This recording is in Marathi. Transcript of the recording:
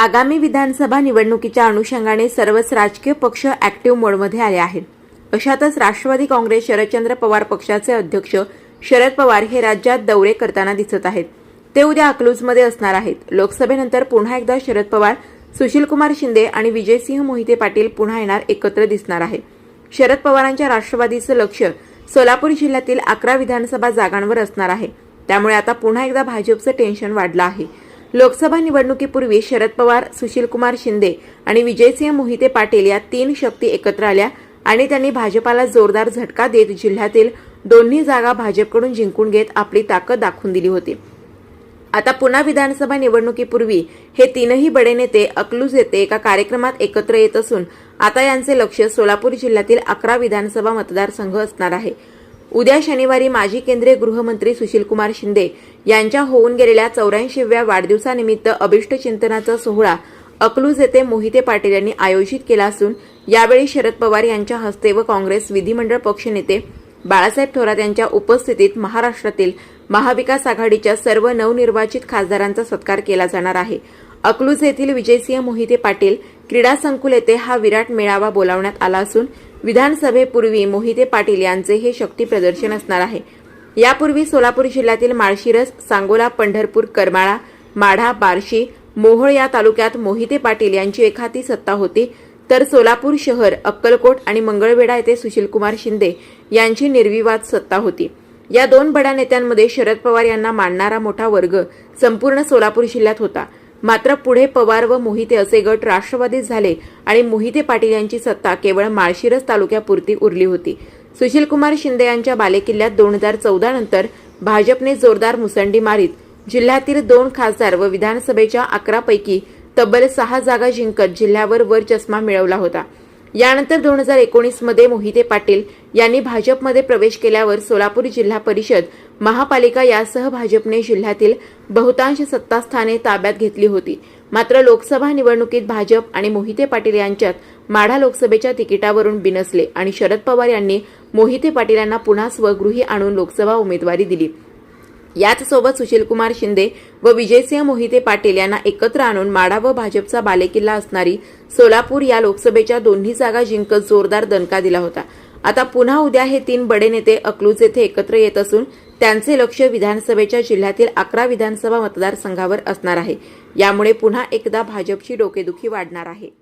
आगामी विधानसभा निवडणुकीच्या अनुषंगाने सर्वच राजकीय पक्ष ऍक्टिव्ह मोडमध्ये आले आहेत. अशातच राष्ट्रवादी काँग्रेस शरदचंद्र पवार पक्षाचे अध्यक्ष शरद पवार हे राज्यात दौरे करताना दिसत आहेत. ते उद्या अकलूजमध्ये असणार आहेत. लोकसभेनंतर पुन्हा एकदा शरद पवार सुशीलकुमार शिंदे आणि विजयसिंह मोहिते पाटील पुन्हा येणार एकत्र दिसणार आहे शरद पवारांच्या राष्ट्रवादीचं लक्ष सोलापूर जिल्ह्यातील अकरा विधानसभा जागांवर असणार आहे. त्यामुळे आता पुन्हा एकदा भाजपचं टेन्शन वाढलं आहे. लोकसभा निवडणुकीपूर्वी शरद पवार सुशीलकुमार शिंदे आणि विजयसिंह मोहिते पाटील या तीन शक्ती एकत्र आल्या आणि त्यांनी भाजपाला जोरदार झटका देत जिल्ह्यातील दोन्ही जागा भाजपकडून जिंकून घेत आपली ताकद दाखवून दिली होती. आता पुन्हा विधानसभा निवडणुकीपूर्वी हे तीनही बडे नेते अकलूज येथे एका कार्यक्रमात एकत्र येत असून आता यांचे लक्ष सोलापूर जिल्ह्यातील अकरा विधानसभा मतदारसंघ असणार आहे. उद्या शनिवारी माजी केंद्रीय गृहमंत्री सुशीलकुमार शिंदे यांच्या होऊन गेलेल्या चौऱ्याऐंशीव्या वाढदिवसानिमित्त अभिष्ट चिंतनाचा सोहळा अकलूज येथे मोहिते पाटील यांनी आयोजित केला असून यावेळी शरद पवार यांच्या हस्ते व काँग्रेस विधिमंडळ पक्षनेते बाळासाहेब थोरात यांच्या उपस्थितीत महाराष्ट्रातील महाविकास आघाडीच्या सर्व नवनिर्वाचित खासदारांचा सत्कार केला जाणार आहे. अकलूज येथील विजयसिंह मोहिते पाटील क्रीडा संकुल येथे हा विराट मेळावा बोलावण्यात आला असून विधानसभेपूर्वी मोहिते पाटील यांचे हे शक्ती प्रदर्शन असणार आहे. यापूर्वी सोलापूर जिल्ह्यातील माळशिरस सांगोला पंढरपूर करमाळा माढा बार्शी मोहोळ या तालुक्यात मोहिते पाटील यांची एखादी सत्ता होती. तर सोलापूर शहर अक्कलकोट आणि मंगळवेढा येथे सुशीलकुमार शिंदे यांची निर्विवाद सत्ता होती. या दोन बड्या नेत्यांमध्ये शरद पवार यांना मानणारा मोठा वर्ग संपूर्ण सोलापूर जिल्ह्यात होता. मात्र पुढे पवार व मोहिते असे गट राष्ट्रवादीत झाले आणि मोहिते पाटील यांची सत्ता केवळ माळशिरस तालुक्यापुरती उरली होती. सुशीलकुमार शिंदे यांच्या बालेकिल्ल्यात दोन हजार चौदा नंतर भाजपने जोरदार मुसंडी मारीत जिल्ह्यातील दोन खासदार व विधानसभेच्या अकरापैकी तब्बल सहा जागा जिंकत जिल्ह्यावर वर चष्मा मिळवला होता. यानंतर दोन हजार एकोणीसमध्ये मोहिते पाटील यांनी भाजपमध्ये प्रवेश केल्यावर सोलापूर जिल्हा परिषद महापालिका यासह भाजपने जिल्ह्यातील बहुतांश सत्तास्थाने ताब्यात घेतली होती. मात्र लोकसभा निवडणुकीत भाजप आणि मोहिते पाटील यांच्यात माढा लोकसभेच्या तिकिटावरून बिनसले आणि शरद पवार यांनी मोहिते पाटील यांना पुन्हा स्वगृही आणून लोकसभा उमेदवारी दिली. याचसोबत सुशीलकुमार शिंदे व विजयसिंह मोहिते पाटील यांना एकत्र आणून माडा व भाजपचा बालेकिल्ला असणारी सोलापूर या लोकसभेच्या दोन्ही जागा जिंकत जोरदार दणका दिला होता. आता पुन्हा उद्या हे तीन बडे नेते अकलूज येथे एकत्र येत असून त्यांचे लक्ष विधानसभेच्या जिल्ह्यातील अकरा विधानसभा मतदारसंघावर असणार आहे. यामुळे पुन्हा एकदा भाजपची डोकेदुखी वाढणार आहे.